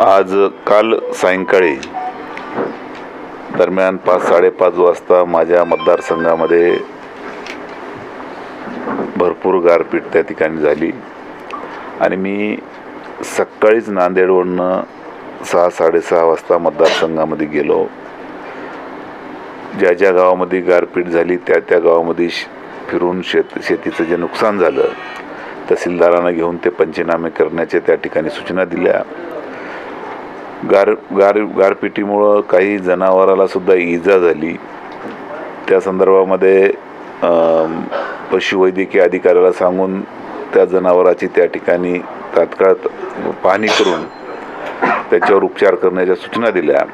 आज काल सायंकाळी दरम्यान पाच साडेपाच वाजता माझ्या मतदारसंघामध्ये भरपूर गारपीट त्या ठिकाणी झाली. आणि मी सकाळीच नांदेडवरनं सहा साडेसहा वाजता मतदारसंघामध्ये गेलो. ज्या ज्या गावामध्ये गारपीट झाली त्या त्या गावामध्ये श- फिरून शेत शेतीचं जे नुकसान झालं तहसीलदारांना घेऊन ते पंचनामे करण्याच्या त्या ठिकाणी सूचना दिल्या. गार गार गारपिटीमुळं काही जनावराला सुद्धा इजा झाली. त्या संदर्भामध्ये पशुवैद्यकीय अधिकाऱ्याला सांगून त्या जनावराची त्या ठिकाणी तात्काळ पाहणी करून त्याच्यावर उपचार करण्याच्या सूचना दिल्या.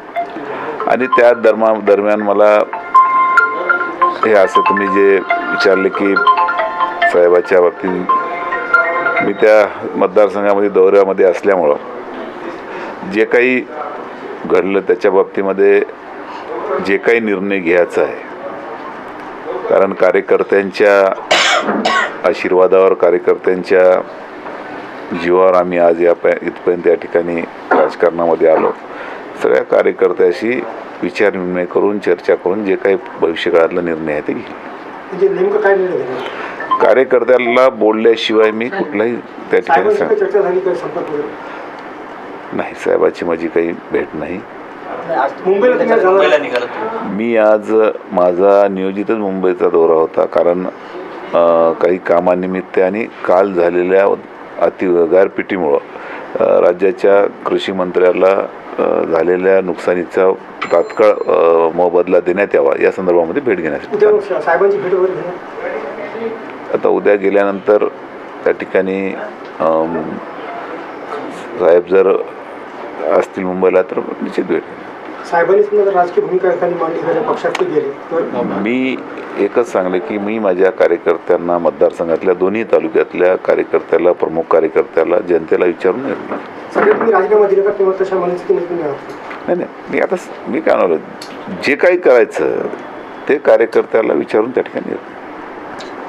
आणि त्या दरमा दरम्यान मला हे असं तुम्ही जे विचारले की साहेबाच्या बाबतीत मी त्या मतदारसंघामध्ये दौऱ्यामध्ये असल्यामुळं जे काही घडलं त्याच्या बाबतीमध्ये जे काही निर्णय घ्यायचा आहे कारण कार्यकर्त्यांच्या आशीर्वादावर कार्यकर्त्यांच्या जीवावर आम्ही आज या प इथपर्यंत या ठिकाणी राजकारणामध्ये आलो. सगळ्या कार्यकर्त्याशी विचारविनिमय करून चर्चा करून जे काही भविष्यकाळातला निर्णय आहे ते घेईल. कार्यकर्त्याला बोलल्याशिवाय मी कुठलाही त्या ठिकाणी सांग नाही साहेबाची माझी काही भेट नाही. मी आज माझा नियोजितच मुंबईचा दौरा होता कारण काही कामानिमित्त आणि काल झालेल्या अति गारपिटीमुळं राज्याच्या कृषी मंत्र्याला झालेल्या नुकसानीचा तात्काळ मोबदला देण्यात यावा या संदर्भामध्ये भेट घेण्यासाठी आता उद्या गेल्यानंतर त्या ठिकाणी साहेब जर असतील मुंबईला तर निश्चित भेट मी एकच सांगले की मी माझ्या कार्यकर्त्यांना मतदारसंघातल्या दोन्ही तालुक्यातल्या कार्यकर्त्याला प्रमुख कार्यकर्त्याला जनतेला विचारून नाही नाही मी आता मी काय म्हणलो जे काही करायचं ते कार्यकर्त्याला विचारून त्या ठिकाणी